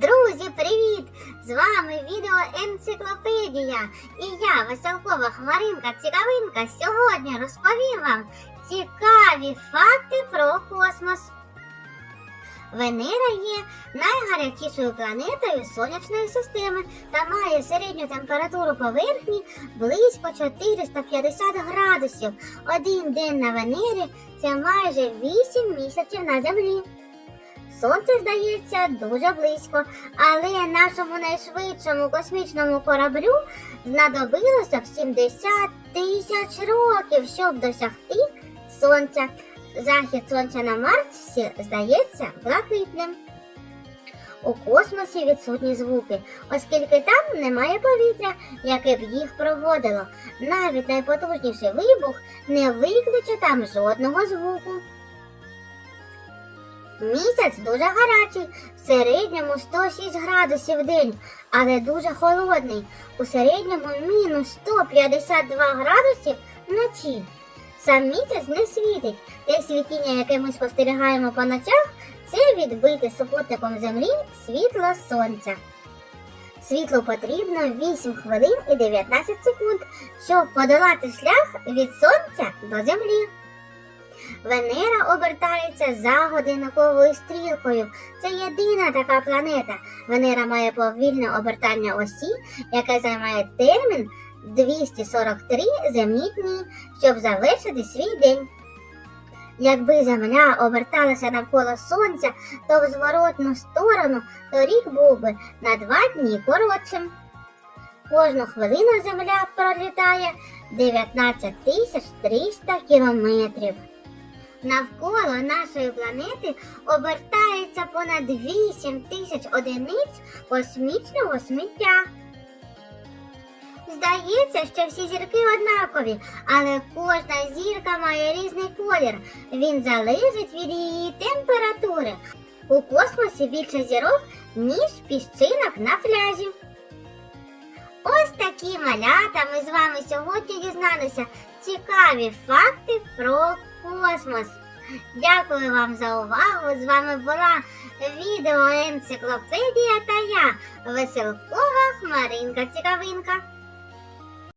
привіт! З вами відео Енциклопедія. І я, веселкова хмаринка Цікавинка, сьогодні розповім вам цікаві факти про космос. Венера є найгарячішою планетою сонячної системи та має середню температуру поверхні близько 450 градусів. Один день на Венері це майже 8 місяців на Землі. Сонце здається дуже близько, але нашому найшвидшому космічному кораблю знадобилося б 70 тисяч років, щоб досягти сонця. Захід сонця на Марсі здається блакитним. У космосі відсутні звуки, оскільки там немає повітря, яке б їх проводило. Навіть найпотужніший вибух не викличе там жодного звуку. Місяць дуже гарячий, в середньому 106 градусів в день, але дуже холодний. У середньому мінус 152 градусів вночі. Сам місяць не світить. Те світіння, яке ми спостерігаємо по ночах, це відбите супутником Землі світло сонця. Світлу потрібно 8 хвилин і 19 секунд, щоб подолати шлях від сонця до землі. Венера обертається за годинниковою стрілкою. Це єдина така планета. Венера має повільне обертання осі, яке займає термін 243 земні дні, щоб завершити свій день. Якби Земля оберталася навколо Сонця, то в зворотну сторону то рік був би на два дні коротшим. Кожну хвилину Земля пролітає 19 тисяч 300 кілометрів. Навколо нашої планети обертається понад 8 тисяч одиниць космічного сміття. Здається, що всі зірки однакові, але кожна зірка має різний колір. Він залежить від її температури. У космосі більше зірок, ніж піщинок на пляжі. Ось такі малята ми з вами сьогодні дізналися цікаві факти про космос. Дякую вам за увагу. З вами була відеоенциклопедія та я, Веселкова Хмаринка Цікавинка.